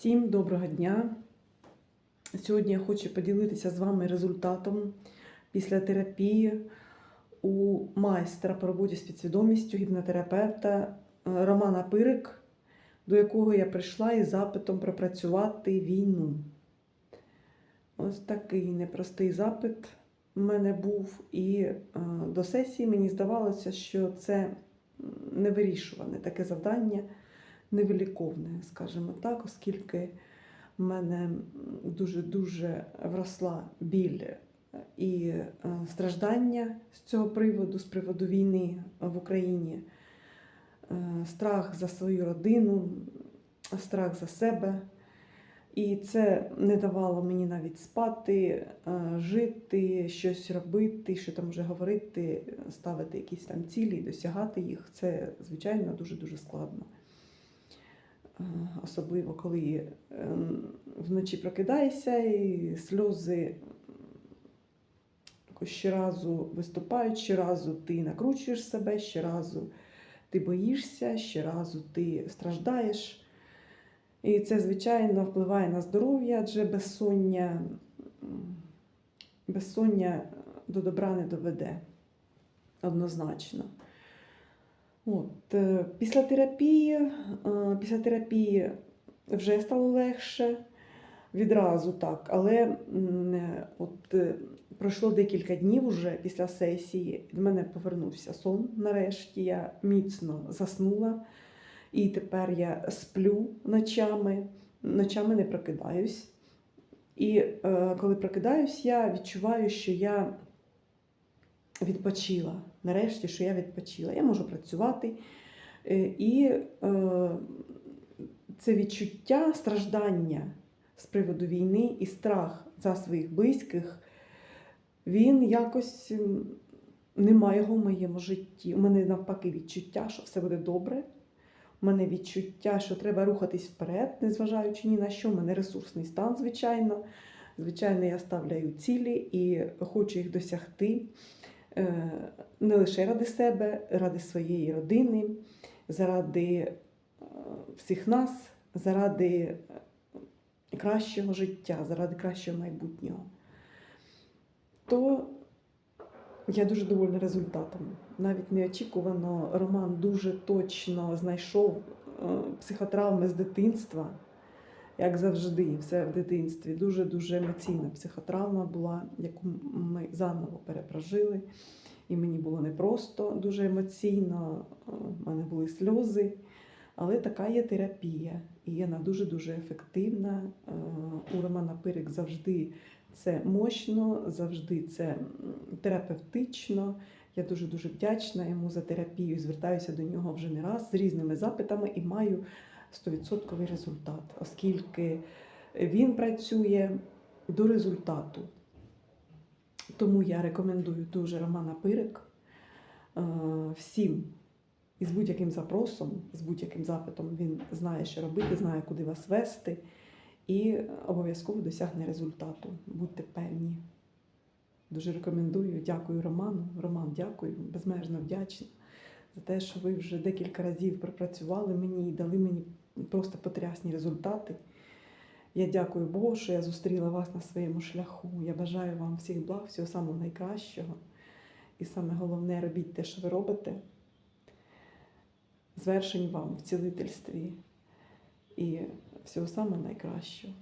Всім доброго дня! Сьогодні я хочу поділитися з вами результатом після терапії у майстра по роботі з підсвідомістю гіпнотерапевта е, Романа Пирик, до якого я прийшла із запитом пропрацювати війну. Ось такий непростий запит в мене був, і е, до сесії мені здавалося, що це невирішуване таке завдання невиліковне, скажімо так, оскільки в мене дуже-дуже вросла біль і е, страждання з цього приводу, з приводу війни в Україні, Е, страх за свою родину, страх за себе. І це не давало мені навіть спати, е, жити, щось робити, що там вже говорити, ставити якісь там цілі досягати їх. Це, звичайно, дуже-дуже складно. Е, Особливо, коли е, вночі прокидаєшся і сльози щоразу виступають, щоразу ти накручуєш себе, щоразу ти боїшся, щоразу ти страждаєш. І це, звичайно, впливає на здоров'я, адже безсоння, безсоння до добра не доведе однозначно. От, е, після терапії, е, після терапії вже стало легше відразу так, але е, от пройшло декілька днів уже після сесії. В мене повернувся сон нарешті. Я міцно заснула. І тепер я сплю ночами, ночами не прокидаюсь. І е, коли прокидаюсь, я відчуваю, що я відпочила. Нарешті, що я відпочила. Я можу працювати. Е, і е, це відчуття страждання з приводу війни і страх за своїх близьких, він якось немає його в моєму житті. У мене навпаки відчуття, що все буде добре. У мене відчуття, що треба рухатись вперед, незважаючи ні на що. У мене ресурсний стан, звичайно. Звичайно, я ставляю цілі і хочу їх досягти не лише ради себе, ради своєї родини, заради е, всіх нас, заради е, кращого життя, заради кращого майбутнього. То я дуже довольна результатом. Навіть неочікувано Роман дуже точно знайшов е, психотравми з дитинства, як завжди, все в дитинстві. Дуже-дуже емоційна психотравма була, яку ми заново перепрожили. І мені було непросто, дуже емоційно, е, в мене були сльози. Але така є терапія, і вона дуже-дуже ефективна. Е, У Романа Пирик завжди це мощно, завжди це терапевтично. Я дуже дуже вдячна йому за терапію. Звертаюся до нього вже не раз з різними запитами і маю 100% результат, оскільки він працює до результату. Тому я рекомендую дуже Романа Пирик е, всім із будь-яким запросом, з будь-яким запитом він знає, що робити, знає, куди вас вести, і обов'язково досягне результату. Будьте певні. Дуже рекомендую. Дякую Роману. Роман, дякую, безмежно вдячна за те, що ви вже декілька разів пропрацювали мені і дали мені просто потрясні результати. Я дякую Богу, що я зустріла вас на своєму шляху. Я бажаю вам всіх благ, всього самого найкращого. І саме головне, робіть те, що ви робите. Звершень вам в цілительстві і всього самого найкращого.